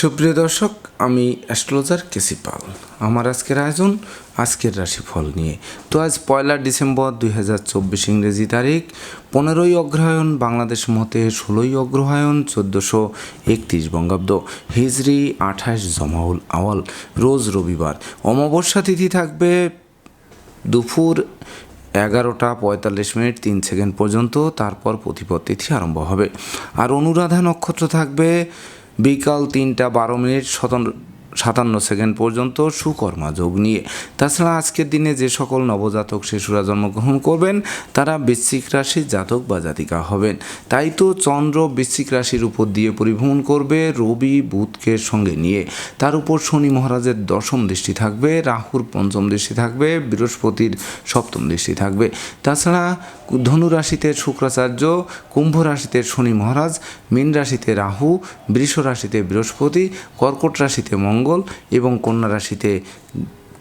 সুপ্রিয় দর্শক, আমি অ্যাস্ট্রোলজার কেসি পাল। আমার আজকের আয়োজন, আজকের রাশিফল নিয়ে। তো আজ পয়লা ডিসেম্বর দুই হাজার চব্বিশ ইংরেজি তারিখ, পনেরোই অগ্রহায়ণ, বাংলাদেশ মতে ষোলোই অগ্রহায়ণ, চোদ্দোশো একত্রিশ বঙ্গাব্দ। হিজরি আঠাশ জমাউল আওয়াল, রোজ রবিবার। অমাবস্যা তিথি থাকবে দুপুর এগারোটা পঁয়তাল্লিশ মিনিট তিন সেকেন্ড পর্যন্ত তারপর প্রতিপদ তিথি আরম্ভ হবে। আর অনুরাধা নক্ষত্র থাকবে বিকাল তিনটা বারো মিনিট শতান্ন সাতান্ন সেকেন্ড পর্যন্ত সুকর্মা যোগ নিয়ে। তাছাড়া আজকের দিনে যে সকল নবজাতক শিশুরা জন্মগ্রহণ করবেন, তারা বৃশ্চিক রাশির জাতক বা জাতিকা হবেন। তাই তো চন্দ্র বৃশ্চিক রাশির উপর দিয়ে পরিভ্রমণ করবে রবি বুধকে সঙ্গে নিয়ে। তার উপর শনি মহারাজের দশম দৃষ্টি থাকবে, রাহুর পঞ্চম দৃষ্টি থাকবে, বৃহস্পতির সপ্তম দৃষ্টি থাকবে। তাছাড়া ধনু রাশিতে শুক্রাচার্য, কুম্ভ রাশিতে শনি মহারাজ, মীন রাশিতে রাহু, বৃষ রাশিতে বৃহস্পতি, কর্কট রাশিতে মঙ্গল এবং কন্যা রাশিতে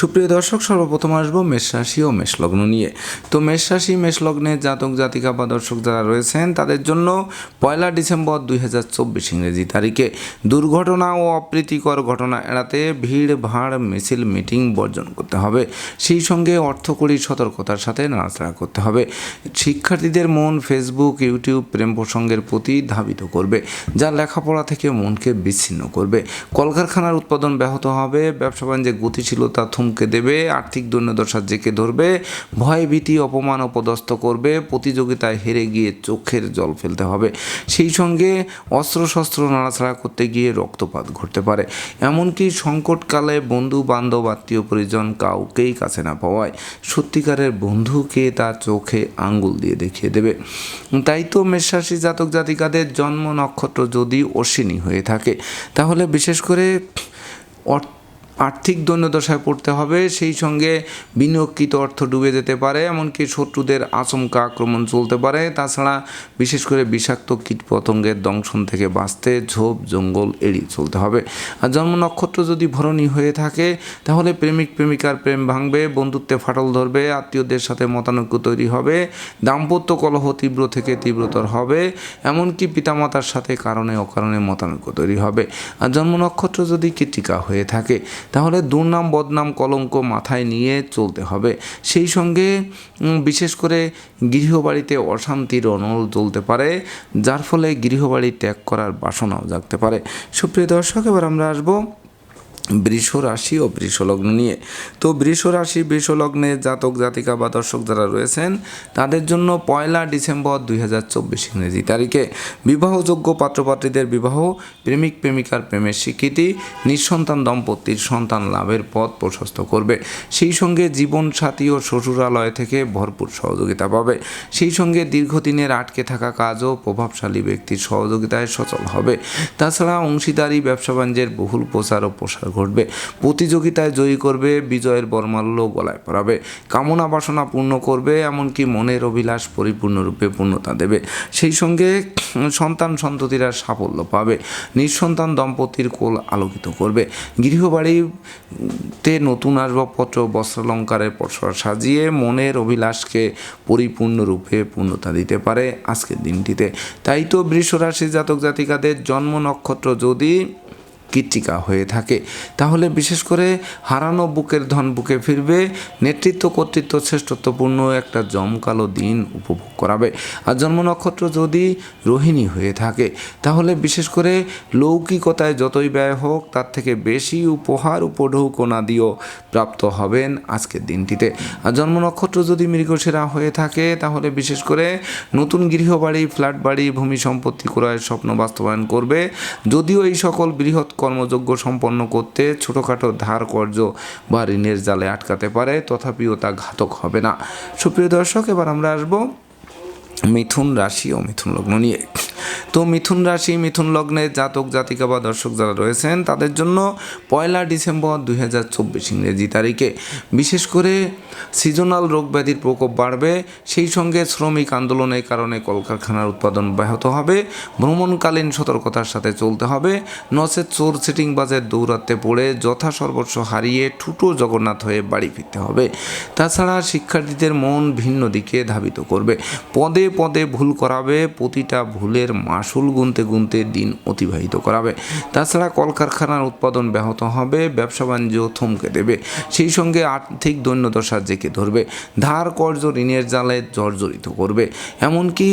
সুপ্রিয় দর্শক, সর্বপ্রথম আসব মেষ রাশি ও মেষ লগ্ন নিয়ে। তো মেষ রাশি, মেষ লগ্নের জাতক, জাতিকা বা দর্শক যারা রয়েছেন, তাদের জন্য পয়লা ডিসেম্বর দুই হাজার চব্বিশ ইংরেজি তারিখে দুর্ঘটনা ও অপ্রীতিকর ঘটনা এড়াতে ভিড়, ভাড়, মিছিল, মিটিং বর্জন করতে হবে। সেই সঙ্গে অর্থকরী সতর্কতার সাথে নাড়াচাড়া করতে হবে। শিক্ষার্থীদের মন ফেসবুক, ইউটিউব, প্রেম প্রসঙ্গের প্রতি ধাবিত করবে, যা লেখাপড়া থেকে মনকে বিচ্ছিন্ন করবে। কলকারখানার উৎপাদন ব্যাহত হবে, ব্যবসা বাণিজ্যে গতিশীলতা থমকে দেবে, আর্থিক দৈন্যদশা জেকে ধরবে ভয় ভীতি অপমান, অপদস্থ করবে, প্রতিযোগিতায় হেরে গিয়ে চোখের জল ফেলতে হবে। সেই সঙ্গে অস্ত্রশস্ত্র নাড়াছাড়া করতে গিয়ে রক্তপাত ঘটতে পারে। এমনকি সংকটকালে বন্ধু বান্ধব আত্মীয় পরিজন কাউকেই কাছে না পাওয়ায় সত্যিকারের বন্ধুকে তার চোখে আঙ্গুল দিয়ে দেখিয়ে দেবে। তাই তো মেষরাশি জাতক জাতিকাদের জন্ম নক্ষত্র যদি অশ্বিনী হয়ে থাকে, তাহলে বিশেষ করে অর্থ আর্থিক দৈন্যদশায় পড়তে হবে, সেই সঙ্গে বিনিয়োগকৃত অর্থ ডুবে যেতে পারে, এমনকি শত্রুদের আচমকা আক্রমণ চলতে পারে। তাছাড়া বিশেষ করে বিষাক্ত কীটপতঙ্গের দংশন থেকে বাঁচতে ঝোপ, জঙ্গল এড়িয়ে চলতে হবে। আর জন্ম নক্ষত্র যদি ভরণী হয়ে থাকে, তাহলে প্রেমিক, প্রেমিকার প্রেম ভাঙবে, বন্ধুত্বে ফাটল ধরবে, আত্মীয়দের সাথে মতানৈক্য তৈরি হবে, দাম্পত্য কলহ তীব্র থেকে তীব্রতর হবে, এমনকি পিতামাতার সাথে কারণে অকারণে মতানৈক্য তৈরি হবে। আর জন্ম নক্ষত্র যদি কৃতিকা হয়ে থাকে তাহলে দুর্নাম, বদনাম, কলঙ্ক মাথায় নিয়ে চলতে হবে। সেই সঙ্গে বিশেষ করে গৃহবাড়িতে অশান্তির অনল চলতে পারে, যার ফলে গৃহবাড়ি ত্যাগ করার বাসনাও জাগতে পারে। সুপ্রিয় দর্শক, এবার আমরা আসব বৃষ রাশি ও বৃষ লগ্ন নিয়ে। তো বৃষ রাশি বৃষ লগ্নে জাতক, জাতিকা বা দর্শক যারা রয়েছেন, তাদের জন্য পয়লা ডিসেম্বর দুই হাজার চব্বিশ ইংরেজি তারিখে বিবাহযোগ্য পাত্রপাত্রীদের বিবাহ, প্রেমিক, প্রেমিকার প্রেমের স্বীকৃতি, নিঃসন্তান দম্পতির সন্তান লাভের পথ প্রশস্ত করবে। সেই সঙ্গে জীবন সাথী ও শ্বশুরালয় থেকে ভরপুর সহযোগিতা পাবে। সেই সঙ্গে দীর্ঘদিনের আটকে থাকা কাজও প্রভাবশালী ব্যক্তির সহযোগিতায় সচল হবে। তাছাড়া অংশীদারি, ব্যবসা বাণিজ্যের বহুল প্রচার ও প্রসার ঘটবে। প্রতিযোগিতায় জয়ী করবে বিজয়ের বর্মাল্য গলায় পড়াবে কামনা বাসনা পূর্ণ করবে, এমনকি মনের অভিলাষ পরিপূর্ণরূপে পূর্ণতা দেবে। সেই সঙ্গে সন্তান সন্ততিরা সাফল্য পাবে। নিঃসন্তান দম্পতির কোল আলোকিত করবে। গৃহবাড়িতে নতুন আসবাবপত্র, বস্ত্রালঙ্কারের পসরা সাজিয়ে মনের অভিলাষকে পরিপূর্ণরূপে পূর্ণতা দিতে পারে আজকের দিনটিতে। তাই তো বৃষ রাশি জাতক জাতিকাদের জন্ম নক্ষত্র যদি কীর্তিকা হয়ে থাকে। তাহলে বিশেষ করে হারানো বুকের ধন বুকে ফিরবে, নেতৃত্ব কর্তৃত্ব শ্রেষ্ঠত্বপূর্ণ একটা জমকালো দিন উপভোগ করাবে। আর জন্ম নক্ষত্র যদি রোহিণী হয়ে থাকে, তাহলে বিশেষ করে লৌকিকতায় যতই ব্যয় হোক, তার থেকে বেশি উপহার উপঢৌকনা দিয়েও প্রাপ্ত হবেন আজকের দিনটিতে। আর জন্ম নক্ষত্র যদি মৃগশিরা হয়ে থাকে, তাহলে বিশেষ করে নতুন গৃহবাড়ি ফ্ল্যাট বাড়ি ভূমি সম্পত্তি ক্রয়ের স্বপ্ন বাস্তবায়ন করবে। যদিও এই সকল বৃহৎ কর্মযোগ্য সম্পন্ন করতে ছোটোখাটো ধার কর্য বা ঋণের জালে আটকাতে পারে, তথাপিও তা ঘাতক হবে না। সুপ্রিয় দর্শক, এবার আমরা আসব মিথুন রাশি ও মিথুন লগ্ন নিয়ে। তো মিথুন রাশি, মিথুন লগ্নে জাতক, জাতিকা বা দর্শক যারা রয়েছেন, তাদের জন্য পয়লা ডিসেম্বর দুই হাজার চব্বিশ ইংরেজি তারিখে। বিশেষ করে সিজনাল রোগ ব্যাধির প্রকোপ বাড়বে, সেই সঙ্গে শ্রমিক আন্দোলনের কারণে কলকারখানার উৎপাদন ব্যাহত হবে, ভ্রমণকালীন সতর্কতার সাথে চলতে হবে, নচেত চোর সিটিং বাজের দৌরাত্মে পড়ে, যথা সর্বস্ব হারিয়ে ঠুটো জগন্নাথ হয়ে বাড়ি ফিরতে হবে। তাছাড়া শিক্ষার্থীদের মন ভিন্ন দিকে ধাবিত করবে। পদে পদে ভুল করাবে, প্রতিটা ভুলের মাসুল গুনতে গুনতে দিন অতিবাহিত করাবে। তাছাড়া কলকারখানার উৎপাদন ব্যাহত হবে, ব্যবসা বাণিজ্য থমকে দেবে, সেই সঙ্গে আর্থিক দৈন্যদশা জেঁকে ধরবে, ধার কর্য ঋণের জালে জর্জরিত করবে। এমনকি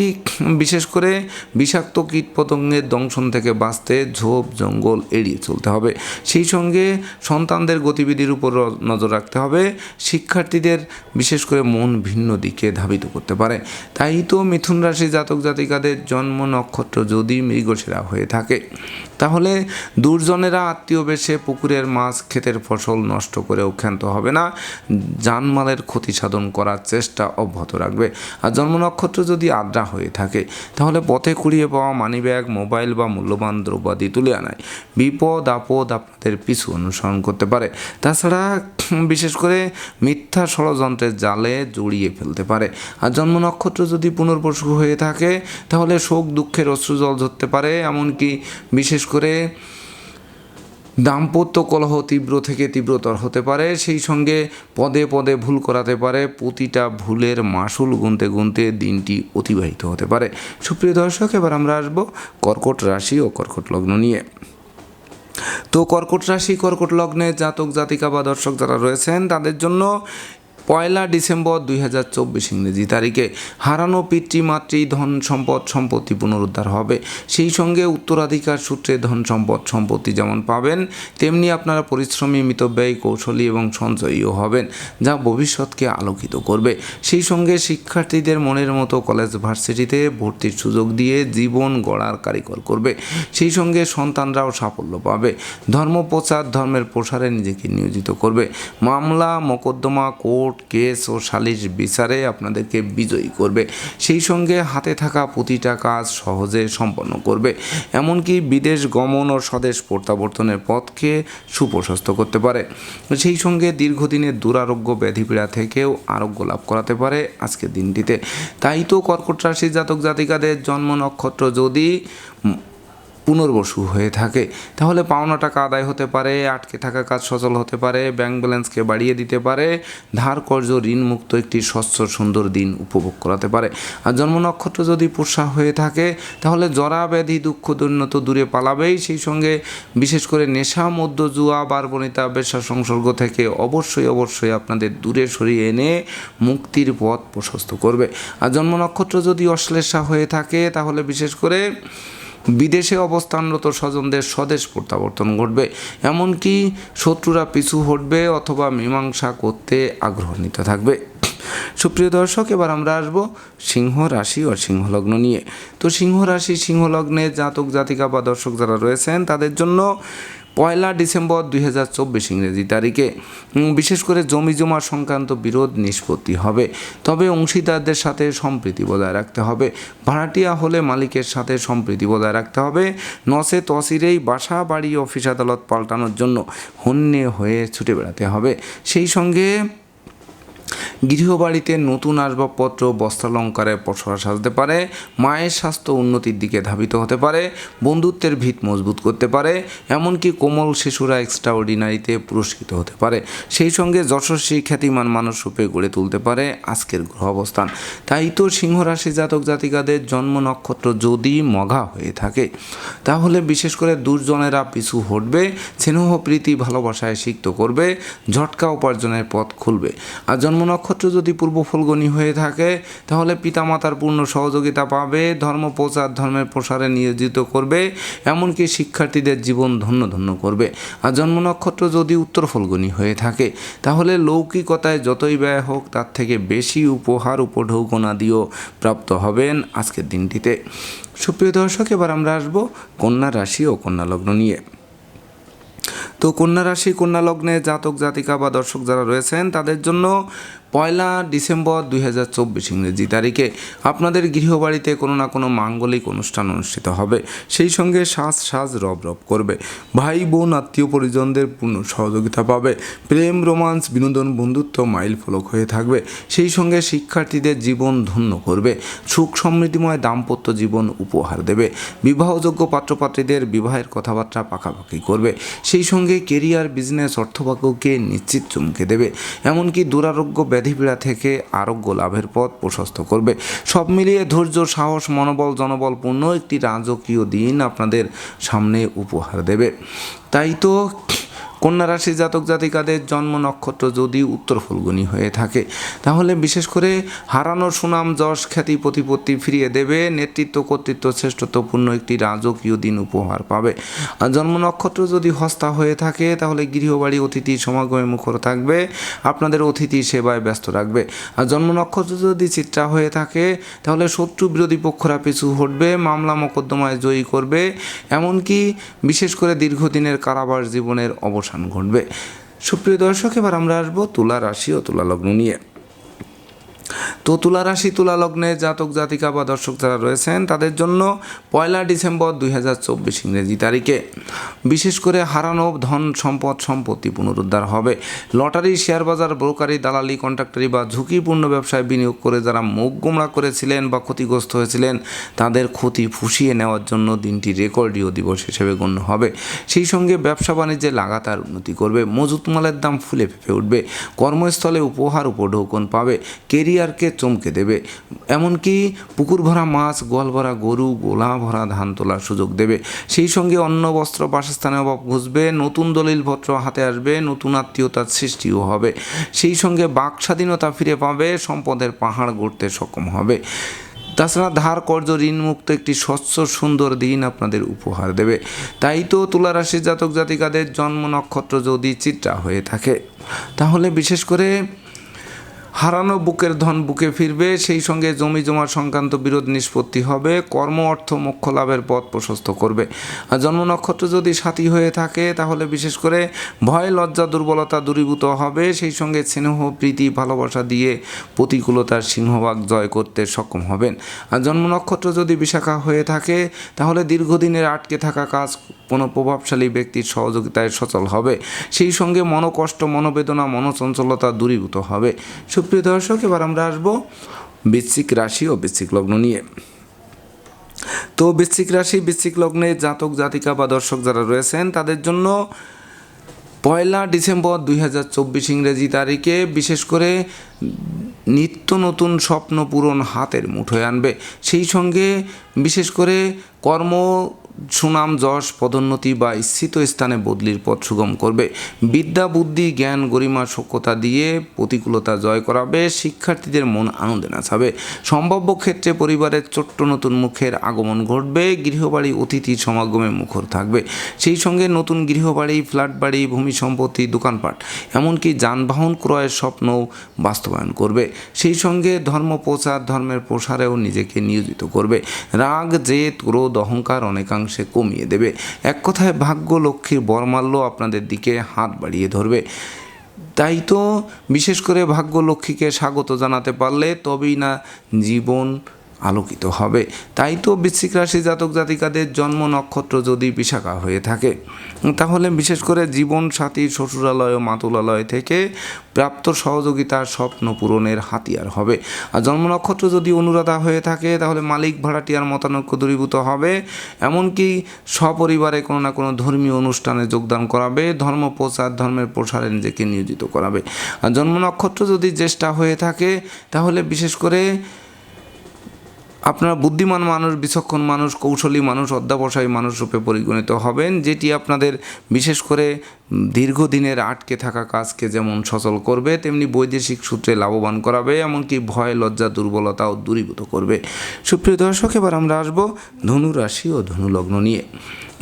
বিশেষ করে বিষাক্ত কীটপতঙ্গের দংশন থেকে বাঁচতে ঝোপ জঙ্গল এড়িয়ে চলতে হবে। সেই সঙ্গে সন্তানদের গতিবিধির উপর নজর রাখতে হবে। শিক্ষার্থীদের বিশেষ করে মন ভিন্ন দিকে ধাবিত করতে পারে। তাই তো মিথুন রাশি জাতক জাতিকাদের জন্ম নক্ষত্র যদি মৃগশিরা হয়ে থাকে, তাহলে দুর্জনেরা আত্মীয় বেশে পুকুরের মাছ, ক্ষেতের ফসল নষ্ট করেও ক্ষান্ত হবে না। জানমালের ক্ষতি সাধন করার চেষ্টা অব্যাহত রাখবে। আর জন্ম নক্ষত্র যদি আদ্রা হয়ে থাকে, তাহলে পথে কুড়িয়ে পাওয়া মানিব্যাগ, মোবাইল বা মূল্যবান দ্রব্যাদি তুলে আনায়। বিপদ আপদ আপনাদের পিছু অনুসরণ করতে পারে। তাছাড়া বিশেষ করে মিথ্যা ষড়যন্ত্রের জালে জড়িয়ে ফেলতে পারে। আর জন্ম নক্ষত্র যদি পুনর্বসু হয়ে থাকে, তাহলে শোক দুঃখের অশ্রুজল ধরতে পারে, এমনকি বিশেষ করে দাম্পত্য কলহ তীব্র থেকে তীব্রতর হতে পারে, সেই সঙ্গে পদে পদে ভুল করাতে পারে, প্রতিটা ভুলের মাসুল গুনতে গুনতে দিনটি অতিবাহিত হতে পারে। সুপ্রিয় দর্শক, এবার আমরা আসব কর্কট রাশি ও কর্কট লগ্ন নিয়ে। তো কর্কট রাশি, কর্কট লগ্নে জাতক জাতিকা বা দর্শক যারা রয়েছেন, তাদের জন্য পয়লা ডিসেম্বর দুই হাজার চব্বিশ ইংরেজি তারিখে হারানো পিতৃমাতৃ ধন সম্পদ সম্পত্তি পুনরুদ্ধার হবে। সেই সঙ্গে উত্তরাধিকার সূত্রে ধন সম্পদ সম্পত্তি যেমন পাবেন, তেমনি আপনারা পরিশ্রমী মিতব্যয়ী কৌশলী এবং সঞ্চয়ীও হবেন, যা ভবিষ্যৎকে আলোকিত করবে। সেই সঙ্গে শিক্ষার্থীদের মনের মতো কলেজ ভার্সিটিতে ভর্তির সুযোগ দিয়ে জীবন গড়ার কারিগর করবে। সেই সঙ্গে সন্তানরাও সাফল্য পাবে। ধর্ম প্রচার ধর্মের প্রসারে নিজেকে নিয়োজিত করবে। মামলা, মোকদ্দমা, কোর্ট কেস ও সালিশ বিচারে আপনাদেরকে বিজয়ী করবে। সেই সঙ্গে হাতে থাকা প্রতিটা কাজ সহজে সম্পন্ন করবে। এমনকি বিদেশ গমন ও স্বদেশ প্রত্যাবর্তনের পথকে সুপ্রশস্ত করতে পারে। সেই সঙ্গে দীর্ঘদিনের দুরারোগ্য ব্যাধিপীড়া থেকেও আরোগ্য লাভ করাতে পারে আজকের দিনটিতে। তাই তো কর্কট রাশি জাতক জাতিকাদের জন্ম নক্ষত্র যদি পুনর্বসু হয়ে থাকে। তাহলে পাওনা টাকা আদায় হতে পারে, আটকে থাকা কাজ সচল হতে পারে, ব্যাংক ব্যালেন্সকে বাড়িয়ে দিতে পারে, ধার কর্য ঋণমুক্ত একটি স্বচ্ছ, সুন্দর দিন উপভোগ করাতে পারে। আর জন্ম নক্ষত্র যদি পোষা হয়ে থাকে, তাহলে জরা, ব্যাধি, দুঃখ, দৈন্যত দূরে পালাবেই। সেই সঙ্গে বিশেষ করে নেশা মধ্য জুয়া, বারবনিতা, বেশা সংসর্গ থেকে অবশ্যই অবশ্যই আপনাদের দূরে সরিয়ে এনে মুক্তির পথ প্রশস্ত করবে। আর জন্ম নক্ষত্র যদি অশ্লেষা হয়ে থাকে, তাহলে বিশেষ করে বিদেশে অবস্থানরত স্বজনদের স্বদেশ প্রত্যাবর্তন ঘটবে, এমনকি শত্রুরা পিছু হটবে অথবা মীমাংসা করতে আগ্রহ নিতে থাকবে। সুপ্রিয় দর্শক, এবার আমরা আসব সিংহ রাশি ও সিংহলগ্ন নিয়ে। তো সিংহ রাশি, সিংহলগ্নে জাতক জাতিকা বা দর্শক যারা রয়েছেন, তাদের জন্য পয়লা ডিসেম্বর দুই হাজার চব্বিশ ইংরেজি তারিখে বিশেষ করে জমি জমা সংক্রান্ত বিরোধ নিষ্পত্তি হবে। তবে অংশীদারদের সাথে সম্প্রীতি বজায় রাখতে হবে। ভাড়াটিয়া হলে মালিকের সাথে সম্প্রীতি বজায় রাখতে হবে। নসে তসিরেই বাসা, বাড়ি, অফিস, আদালত পাল্টানোর জন্য হন্যে হয়ে ছুটে বেড়াতে হবে। সেই সঙ্গে গৃহবাড়িতে নতুন আসবাবপত্র বস্ত্রালঙ্কারে পসরা সাজতে পারে, মায়ের স্বাস্থ্য উন্নতির দিকে ধাবিত হতে পারে, বন্ধুত্বের ভিত মজবুত করতে পারে, এমনকি কোমল শিশুরা এক্সট্রা অর্ডিনারিতে পুরস্কৃত হতে পারে। সেই সঙ্গে যশস্বী খ্যাতিমান মানুষ রূপে গড়ে তুলতে পারে আজকের গ্রহ অবস্থান। তাই তো সিংহরাশি জাতক জাতিকাদের জন্ম নক্ষত্র যদি মঘা হয়ে থাকে, তাহলে বিশেষ করে দুর্জনেরা পিছু হটবে, স্নেহ, প্রীতি, ভালোবাসায় সিক্ত করবে, ঝটকা উপার্জনের পথ খুলবে। আর জন্ম নক্ষত্র যদি পূর্ব ফলগণী হয়ে থাকে, তাহলে পিতামাতার পূর্ণ সহযোগিতা পাবে, ধর্ম প্রচার, ধর্মের প্রসারে নিয়োজিত করবে, এমনকি শিক্ষার্থীদের জীবন ধন্য ধন্য করবে। আর জন্ম নক্ষত্র যদি উত্তর ফলগণী হয়ে থাকে, তাহলে লৌকিকতায় যতই ব্যয় হোক, তার থেকে বেশি উপহার, উপঢৌকনা দিয়েও প্রাপ্ত হবেন আজকের দিনটিতে। সুপ্রিয় দর্শক, এবার আমরা আসব কন্যা রাশি ও কন্যা লগ্ন নিয়ে। তো কন্যা রাশি, কন্যা লগ্নে জাতক, জাতিকা বা দর্শক যারা রয়েছেন, তাদের জন্য পয়লা ডিসেম্বর দুই হাজার চব্বিশ ইংরেজি তারিখে আপনাদের গৃহবাড়িতে কোনো না কোনো মাঙ্গলিক অনুষ্ঠান অনুষ্ঠিত হবে। সেই সঙ্গে সাজ সাজ রব রব করবে। ভাই, বোন, আত্মীয় পরিজনদের পূর্ণ সহযোগিতা পাবে। প্রেম, রোমান্স, বিনোদন, বন্ধুত্ব মাইল ফলক হয়ে থাকবে। সেই সঙ্গে শিক্ষার্থীদের জীবন ধন্য করবে। সুখ সমৃদ্ধিময় দাম্পত্য জীবন উপহার দেবে। বিবাহযোগ্য পাত্রপাত্রীদের বিবাহের কথাবার্তা পাকাপাকি করবে। সেই সঙ্গে কেরিয়ার, বিজনেস, অর্থভাগ্যকে নিশ্চিত চমকে দেবে। এমনকি দুরারোগ্য ব্যাধিপীড়া থেকে আরোগ্য লাভের পথ প্রশস্ত করবে। সব মিলিয়ে ধৈর্য, সাহস, মনোবল, জনবলপূর্ণ একটি রাজকীয় দিন আপনাদের সামনে উপহার দেবে। তাই তো কন্যা রাশি জাতক জাতিকাদের জন্ম নক্ষত্র যদি উত্তর ফলগুনি হয়ে থাকে, তাহলে বিশেষ করে হারানো সুনাম, যশ, খ্যাতি, প্রতিপত্তি ফিরিয়ে দেবে। নেতৃত্ব, কর্তৃত্ব, শ্রেষ্ঠত্বপূর্ণ একটি রাজকীয় দিন উপহার পাবে। আর জন্ম নক্ষত্র যদি হস্তা হয়ে থাকে, তাহলে গৃহবাড়ি, অতিথি, সমাগমে মুখর থাকবে। আপনাদের অতিথি সেবায় ব্যস্ত রাখবে। আর জন্ম নক্ষত্র যদি চিত্রা হয়ে থাকে, তাহলে শত্রু বিরোধী পক্ষরা পিছু হটবে, মামলা মোকদ্দমায় জয়ী করবে। এমনকি বিশেষ করে দীর্ঘদিনের কারাবাস জীবনের অবসান ঘটবে। সুপ্রিয় দর্শক এবার আমরা আসব তুলা রাশি ও তুলা লগ্ন নিয়ে। তো তুলা রাশি, তুলা লগ্নে জাতক, জাতিকা বা দর্শক যারা রয়েছেন, তাদের জন্য পয়লা ডিসেম্বর দুই হাজার চব্বিশ ইংরেজি তারিখে। বিশেষ করে হারানো ধন সম্পদ সম্পত্তি পুনরুদ্ধার হবে। লটারি, শেয়ার বাজার, ব্রোকারি, দালালি, কন্ট্রাক্টরি বা ঝুঁকিপূর্ণ ব্যবসায় বিনিয়োগ করে যারা মুখ গোমরা করেছিলেন বা ক্ষতিগ্রস্ত হয়েছিলেন, তাদের ক্ষতি ফুসিয়ে নেওয়ার জন্য দিনটি রেকর্ডীয় দিবস হিসেবে গণ্য হবে। সেই সঙ্গে ব্যবসা বাণিজ্যে লাগাতার উন্নতি করবে, মজুত মালের দাম ফুলে ফেপে উঠবে, কর্মস্থলে উপহার উপঢৌকন পাবে, কেরিয়ারকে চমকে দেবে। এমনকি পুকুর ভরা মাছ গোয়াল ভরা গরু গোলা ভরা ধান তোলার সুযোগ দেবে। সেই সঙ্গে অন্ন, বস্ত্র বাসস্থানে অভাব ঘুষবে, নতুন দলিলপত্র হাতে আসবে, নতুন আত্মীয়তার সৃষ্টিও হবে। সেই সঙ্গে বাক স্বাধীনতা ফিরে পাবে, সম্পদের পাহাড় গড়তে সক্ষম হবে। তাছাড়া ধার কর্য ঋণমুক্ত একটি স্বচ্ছ, সুন্দর দিন আপনাদের উপহার দেবে। তাই তো তুলা রাশির জাতক জাতিকাদের জন্ম নক্ষত্র যদি চিত্রা হয়ে থাকে। তাহলে বিশেষ করে হারানো বুকের ধন বুকে ফিরবে, সেই সঙ্গে জমি জমা সংক্রান্ত বিরোধ নিষ্পত্তি হবে, কর্ম অর্থ মোক্ষ লাভের পথ প্রশস্ত করবে। আর জন্ম নক্ষত্র যদি সাথী হয়ে থাকে, তাহলে বিশেষ করে ভয়, লজ্জা, দুর্বলতা দূরীভূত হবে, সেই সঙ্গে স্নেহ, প্রীতি, ভালোবাসা দিয়ে প্রতিকূলতার সিংহভাগ জয় করতে সক্ষম হবেন। আর জন্ম নক্ষত্র যদি বিশাখা হয়ে থাকে, তাহলে দীর্ঘদিনের আটকে থাকা কাজ কোনো প্রভাবশালী ব্যক্তির সহযোগিতায় সচল হবে। সেই সঙ্গে মনোকষ্ট, মনোবেদনা, মনোচঞ্চলতা দূরীভূত হবে। সুপ্রিয় দর্শক, এবার আমরা আসব বৃশ্চিক রাশি ও বৃশ্চিক লগ্ন নিয়ে। তো বৃশ্চিক রাশি, বৃশ্চিক লগ্নে জাতক, জাতিকা বা দর্শক যারা রয়েছেন, তাদের জন্য পয়লা ডিসেম্বর দুই হাজার চব্বিশ ইংরেজি তারিখে বিশেষ করে নিত্য নতুন স্বপ্ন পূরণ হাতের মুঠোয় আনবে। সেই সঙ্গে বিশেষ করে কর্ম সুনাম, যশ, পদোন্নতি বা ইচ্ছিত স্থানে বদলির পথ সুগম করবে। বিদ্যা, বুদ্ধি, জ্ঞান, গরিমা সক্ষতা দিয়ে প্রতিকূলতা জয় করাবে। শিক্ষার্থীদের মন আনন্দে নাচাবে। সম্ভাব্য ক্ষেত্রে পরিবারের ছোট্ট নতুন মুখের আগমন ঘটবে। গৃহবাড়ি, অতিথি সমাগমে মুখর থাকবে। সেই সঙ্গে নতুন গৃহবাড়ি, ফ্ল্যাট বাড়ি, ভূমি সম্পত্তি, দোকানপাট, এমনকি যানবাহন ক্রয়ের স্বপ্নও বাস্তবায়ন করবে। সেই সঙ্গে ধর্ম প্রচার, ধর্মের প্রসারেও নিজেকে নিয়োজিত করবে। রাগ, জেদ, ক্রোধ, অহংকার অনেকাংশে কমিয়ে দেবে। এক কথায় ভাগ্য লক্ষ্মীর বরমাল্য আপনাদের দিকে হাত বাড়িয়ে ধরবে। তাই তো বিশেষ করে ভাগ্য লক্ষ্মীকে স্বাগত জানাতে পারলে তবেই না জীবন আলোকিত হবে। তাই তো বৃশ্চিক রাশি জাতক জাতিকাদের জন্ম নক্ষত্র যদি বিশাখা হয়ে থাকে, তাহলে বিশেষ করে জীবন সাথী, শ্বশুরালয় ও মাতুলালয় থেকে প্রাপ্ত সহযোগিতা স্বপ্ন পূরণের হাতিয়ার হবে। আর জন্ম নক্ষত্র যদি অনুরাধা হয়ে থাকে, তাহলে মালিক ভাড়াটিয়ার মতানৈক্য দূরীভূত হবে। এমনকি সপরিবারে কোনো না কোনো ধর্মীয় অনুষ্ঠানে যোগদান করাবে, ধর্ম প্রচার, ধর্মের প্রসারে নিজেকে নিয়োজিত করাবে। আর জন্ম নক্ষত্র যদি জ্যেষ্ঠা হয়ে থাকে, তাহলে বিশেষ করে আপনার বুদ্ধিমান মানুষ, বিচক্ষণ মানুষ, কৌশলী মানুষ, অধ্যাবসায়ী মানুষ রূপে পরিগণিত হবেন, যেটি আপনাদের বিশেষ করে দীর্ঘদিনের আটকে থাকা কাজকে যেমন সচল করবে, তেমনি বৈদেশিক সূত্রে লাভবান করাবে, এমনকি ভয়, লজ্জা, দুর্বলতাও দূরীভূত করবে। সুপ্রিয় দর্শক, এবার আমরা আসব ধনু রাশি ও ধনুলগ্ন নিয়ে।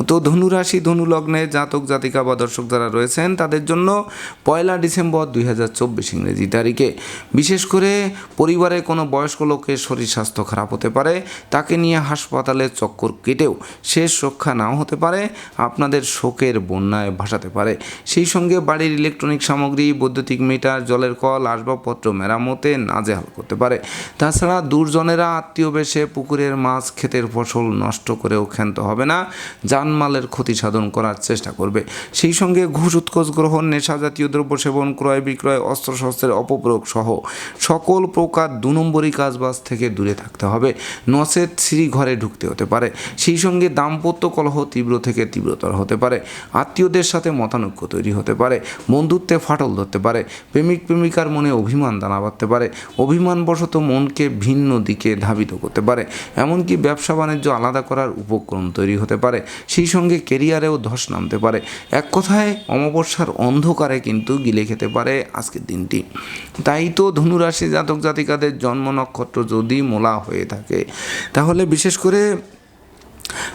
তো ধনু রাশি, ধনু জাতক, জাতিকা বা দর্শক যারা রয়েছেন, তাদের জন্য পয়লা ডিসেম্বর দুই হাজার চব্বিশ ইংরেজি তারিখে। বিশেষ করে পরিবারে কোনো বয়স্ক লোকের শরীর স্বাস্থ্য খারাপ হতে পারে, তাকে নিয়ে হাসপাতালে চক্কর কেটেও শেষ রক্ষা নাও হতে পারে, আপনাদের শোকের বন্যায় ভাসাতে পারে। সেই সঙ্গে বাড়ির ইলেকট্রনিক সামগ্রী, বৈদ্যুতিক মিটার, জলের কল, আসবাবপত্র মেরামতে নাজেহাল করতে পারে। তাছাড়া দুর্জনেরা আত্মীয় বেশে পুকুরের মাছ, ক্ষেতের ফসল নষ্ট করেও ক্ষান্ত হবে না জানমালের ক্ষতি সাধন করার চেষ্টা করবে। সেই সঙ্গে ঘুষ, উৎকোচ গ্রহণ, নেশা জাতীয় দ্রব্য সেবন, ক্রয় বিক্রয়, অস্ত্রশস্ত্রের অপপ্রয়োগ সহ সকল প্রকার দু নম্বরই কাজবাজ থেকে দূরে থাকতে হবে। নচেত শ্রী ঘরে ঢুকতে হতে পারে। সেই সঙ্গে দাম্পত্য কলহ তীব্র থেকে তীব্রতর হতে পারে। আত্মীয়দের সাথে মতানৈক্য তৈরি হতে পারে, বন্ধুত্বে ফাটল ধরতে পারে, প্রেমিক প্রেমিকার মনে অভিমান দানা বাঁধতে পারে, অভিমানবশত মনকে ভিন্ন দিকে ধাবিত করতে পারে, এমনকি ব্যবসা বাণিজ্য আলাদা করার উপক্রম তৈরি হতে পারে, সেই সঙ্গে কেরিয়ারেও ধস নামতে পারে, এক কথায় অমাবস্যার অন্ধকারে কিন্তু গিলে খেতে পারে আজকের দিনটি। তাই তো ধনুরাশি জাতক জাতিকাদের জন্ম নক্ষত্র যদি মোলা হয়ে থাকে, তাহলে বিশেষ করে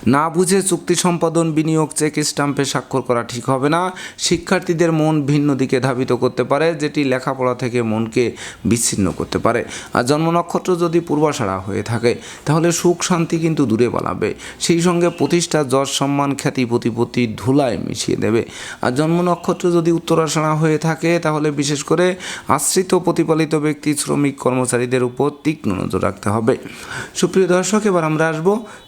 না বুঝে চুক্তি সম্পাদন, বিনিয়োগ, চেক স্টাম্পে স্বাক্ষর করা ঠিক হবে না। শিক্ষার্থীদের মন ভিন্ন দিকে ধাবিত করতে পারে, যেটি লেখাপড়া থেকে মনকে বিচ্ছিন্ন করতে পারে। আর জন্ম নক্ষত্র যদি পূর্বাশাড়া হয়ে থাকে, তাহলে সুখ শান্তি কিন্তু দূরে পালাবে। সেই সঙ্গে প্রতিষ্ঠা, যশ, সম্মান, খ্যাতি, প্রতিপত্তি ধুলায় মিশিয়ে দেবে। আর জন্ম নক্ষত্র যদি উত্তরাষাড়া হয়ে থাকে, তাহলে বিশেষ করে আশ্রিত প্রতিপালিত ব্যক্তি, শ্রমিক, কর্মচারীদের উপর তীক্ষ্ণ নজর রাখতে হবে। সুপ্রিয় দর্শক, এবার আমরা আসব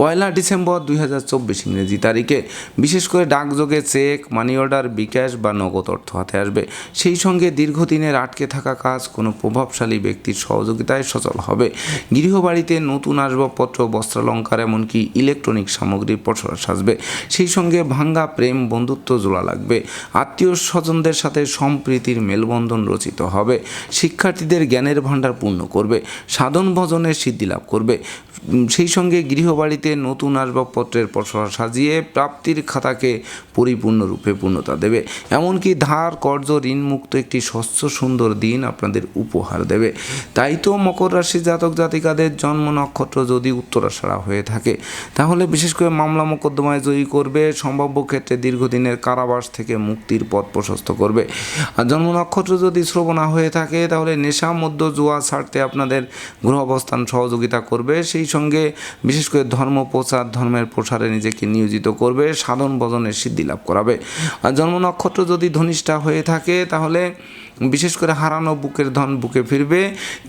পয়লা ডিসেম্বর দুই হাজার চব্বিশ ইংরেজি তারিখে। বিশেষ করে ডাকযোগে চেক মানি অর্ডার বিকাশ বা নগদ অর্থ হাতে আসবে। সেই সঙ্গে দীর্ঘদিনের আটকে থাকা কাজ কোনো প্রভাবশালী ব্যক্তির সহযোগিতায় সচল হবে। গৃহবাড়িতে নতুন আসবাবপত্র, বস্ত্রালঙ্কার, এমনকি ইলেকট্রনিক সামগ্রীর পসরা সাজবে। সেই সঙ্গে ভাঙ্গা প্রেম, বন্ধুত্ব জোড়া লাগবে। আত্মীয় স্বজনদের সাথে সম্প্রীতির মেলবন্ধন রচিত হবে। শিক্ষার্থীদের জ্ঞানের ভাণ্ডার পূর্ণ করবে। সাধন ভজনের সিদ্ধি লাভ করবে। সেই সঙ্গে গৃহবাড়িতে নতুন আসবাবপত্রের পসরা সাজিয়ে প্রাপ্তির খাতাকে পরিপূর্ণরূপে পূর্ণতা দেবে। এমনকি ধার, কর্জ, ঋণমুক্ত একটি স্বচ্ছ সুন্দর দিন আপনাদের উপহার দেবে। তাই তো মকর রাশি জাতক জাতিকাদের জন্ম নক্ষত্র যদি উত্তরাষাড়া হয়ে থাকে, তাহলে বিশেষ করে মামলা মোকদ্দমায় জয়ী করবে, সম্ভাব্য ক্ষেত্রে দীর্ঘদিনের কারাবাস থেকে মুক্তির পথ প্রশস্ত করবে। আর জন্ম নক্ষত্র যদি শ্রবণা হয়ে থাকে, তাহলে নেশা মধ্য জুয়া ছাড়তে আপনাদের গ্রহ অবস্থান সহযোগিতা করবে। সেই সঙ্গে বিশেষ করে ধর্ম প্রচার ধর্মের প্রসারে নিজেকে নিয়োজিত করবে, সাধন ভজনের সিদ্ধি লাভ করাবে। আর জন্ম নক্ষত্র যদি ধনিষ্ঠা হয়ে থাকে, তাহলে বিশেষ করে হারানো বুকের ধন বুকে ফিরবে,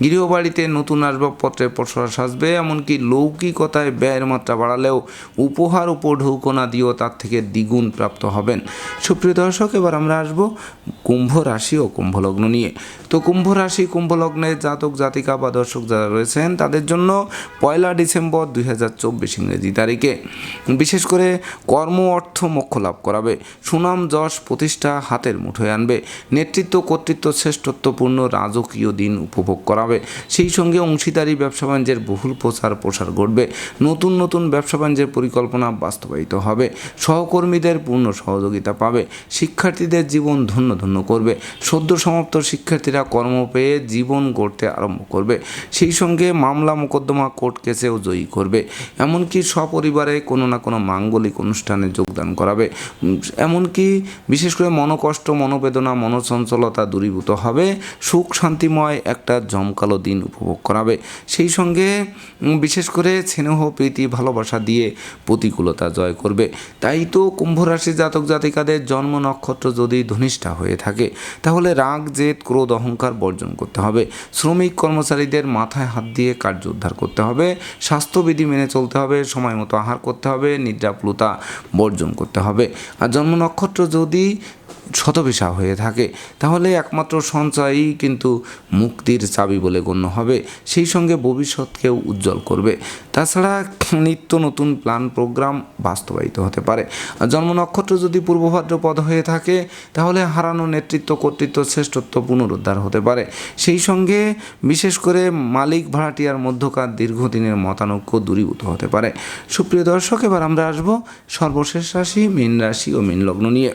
গৃহবাড়িতে নতুন আসবাবপত্রের পসরা সাজবে, এমনকি লৌকিকতায় ব্যয়ের মাত্রা বাড়ালেও উপহার উপঢৌকনা দিয়েও তার থেকে দ্বিগুণ প্রাপ্ত হবেন। সুপ্রিয় দর্শক, এবার আমরা আসব কুম্ভ রাশি ও কুম্ভলগ্ন নিয়ে। তো কুম্ভ রাশি, কুম্ভ লগ্নে জাতক, জাতিকা বা দর্শক যারা রয়েছেন, তাদের জন্য পয়লা ডিসেম্বর দুই হাজার চব্বিশ ইংরেজি তারিখে। বিশেষ করে কর্ম অর্থ মোক্ষ লাভ করাবে, সুনাম, যশ, প্রতিষ্ঠা হাতের মুঠোয় আনবে, নেতৃত্ব কর্তৃত্ব শ্রেষ্ঠত্বপূর্ণ রাজকীয় দিন উপভোগ করাবে। সেই সঙ্গে অংশীদারি ব্যবসা বাণিজ্যের বহুল প্রচার প্রসার ঘটবে। নতুন নতুন ব্যবসা বাণিজ্যের পরিকল্পনা বাস্তবায়িত হবে। সহকর্মীদের পূর্ণ সহযোগিতা পাবে। শিক্ষার্থীদের জীবন ধন্য ধন্য করবে। সদ্য সমাপ্ত শিক্ষার্থীরা কর্ম পেয়ে জীবন গড়তে আরম্ভ করবে। সেই সঙ্গে মামলা মোকদ্দমা কোর্ট কেসেও জয়ী করবে। এমনকি সপরিবারে কোনো না কোনো মাঙ্গলিক অনুষ্ঠানে যোগদান করাবে। এমনকি বিশেষ করে মনোকষ্ট, মনোবেদনা, মনোচঞ্চলতা দূরীভূত দূরীভূত হবে। সুখ শান্তিময় একটা জমকালো দিন উপভোগ করাবে। সেই সঙ্গে বিশেষ করে স্নেহ, প্রীতি, ভালোবাসা দিয়ে প্রতিকূলতা জয় করবে। তাই তো কুম্ভ রাশি জাতক জাতিকাদের জন্ম নক্ষত্র যদি ধনিষ্ঠা হয়ে থাকে, তাহলে রাগ, জেদ, ক্রোধ, অহংকার বর্জন করতে হবে। শ্রমিক কর্মচারীদের মাথায় হাত দিয়ে কার্য উদ্ধার করতে হবে। স্বাস্থ্যবিধি মেনে চলতে হবে। সময় মতো আহার করতে হবে। নিদ্রাপ্লুতা বর্জন করতে হবে। আর জন্ম নক্ষত্র যদি শতবিশা হয়ে থাকে। তাহলে একমাত্র সঞ্চয়ই কিন্তু মুক্তির চাবি বলে গণ্য হবে। সেই সঙ্গে ভবিষ্যৎকেও উজ্জ্বল করবে। তাছাড়া নিত্য নতুন প্ল্যান প্রোগ্রাম বাস্তবায়িত হতে পারে। জন্ম নক্ষত্র যদি পূর্ব ভাদ্রপদ হয়ে থাকে, তাহলে হারানো নেতৃত্ব কর্তৃত্ব শ্রেষ্ঠত্ব পুনরুদ্ধার হতে পারে। সেই সঙ্গে বিশেষ করে মালিক ভাড়াটিয়ার মধ্যকার দীর্ঘদিনের মতানৈক্য দূরীভূত হতে পারে। সুপ্রিয় দর্শক, এবার আমরা আসব সর্বশেষ রাশি, মীন রাশি ও মীন লগ্ন নিয়ে।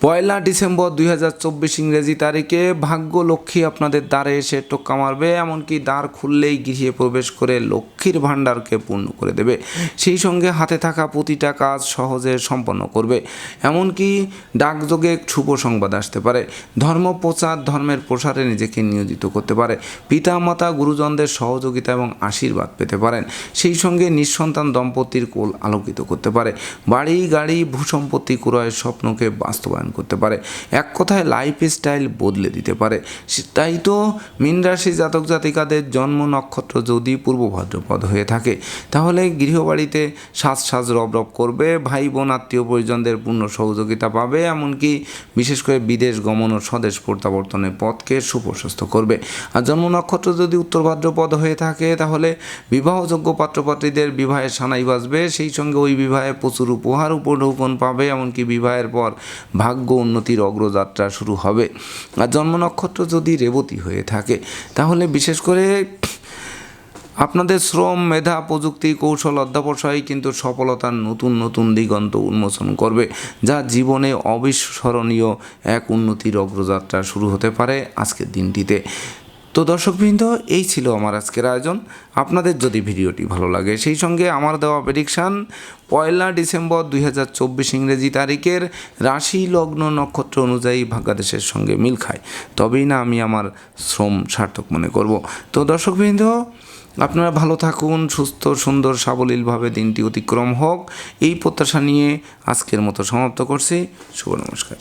পয়লা ডিসেম্বর দুই হাজার চব্বিশ ইংরেজি তারিখে ভাগ্য লক্ষ্মী আপনাদের দ্বারে এসে টোক্কা মারবে, এমনকি দ্বার খুললেই গৃহে প্রবেশ করে লক্ষ্মীর ভাণ্ডারকে পূর্ণ করে দেবে। সেই সঙ্গে হাতে থাকা প্রতিটা কাজ সহজে সম্পন্ন করবে। এমনকি ডাকযোগে শুভ সংবাদ আসতে পারে। ধর্ম প্রচার, ধর্মের প্রসারে নিজেকে নিয়োজিত করতে পারে। পিতা মাতা গুরুজনদের সহযোগিতা এবং আশীর্বাদ পেতে পারেন। সেই সঙ্গে নিঃসন্তান দম্পতির কোল আলোকিত করতে পারে। বাড়ি, গাড়ি, ভূসম্পত্তি ক্রয়ের স্বপ্নকে বাস্তবায়ন করতে পারে। এক কথায় লাইফ স্টাইল বদলে দিতে পারে। তাই তো মীন রাশি জাতক জাতিকাদের জন্ম নক্ষত্র যদি পূর্ব ভাদ্রপদ হয়ে থাকে, তাহলে গৃহবাড়িতে সাজ সাজ রব রব করবে ভাই বোন আত্মীয় পরিজনদের পূর্ণ সহযোগিতা পাবে, এমনকি বিশেষ করে বিদেশ গমন ও স্বদেশ প্রত্যাবর্তনের পথকে সুপ্রশস্ত করবে। আর জন্ম নক্ষত্র যদি উত্তর ভাদ্রপদ হয়ে থাকে, তাহলে বিবাহযোগ্য পাত্রপাত্রীদের বিবাহে সানাই বাজবে, সেই সঙ্গে ওই বিবাহে প্রচুর উপহার উপঢৌকন পাবে, এমনকি বিবাহের পর ভাগ্য উন্নতির অগ্রযাত্রা শুরু হবে। আর জন্ম নক্ষত্র যদি রেবতী হয়ে থাকে, তাহলে বিশেষ করে আপনাদের শ্রম, মেধা, প্রযুক্তি, কৌশল, অধ্যাবসায় কিন্তু সফলতার নতুন নতুন দিগন্ত উন্মোচন করবে, যা জীবনে অবিস্মরণীয় এক উন্নতির অগ্রযাত্রা শুরু হতে পারে আজকের দিনটিতে। তো দর্শকবৃন্দ, এই ছিল আমার আজকের আয়োজন। আপনাদের যদি ভিডিওটি ভালো লাগে, সেই সঙ্গে আমার দেওয়া প্রেডিকশান পয়লা ডিসেম্বর দুই হাজার চব্বিশ ইংরেজি তারিখের রাশি লগ্ন নক্ষত্র অনুযায়ী ভাগ্যাদেশের সঙ্গে মিল খায়। তবেই না আমি আমার শ্রম সার্থক মনে করব। তো দর্শকবৃন্দ, আপনারা ভালো থাকুন, সুস্থ, সুন্দর, সাবলীলভাবে দিনটি অতিক্রম হোক। এই প্রত্যাশা নিয়ে আজকের মতো সমাপ্ত করছি। শুভ নমস্কার।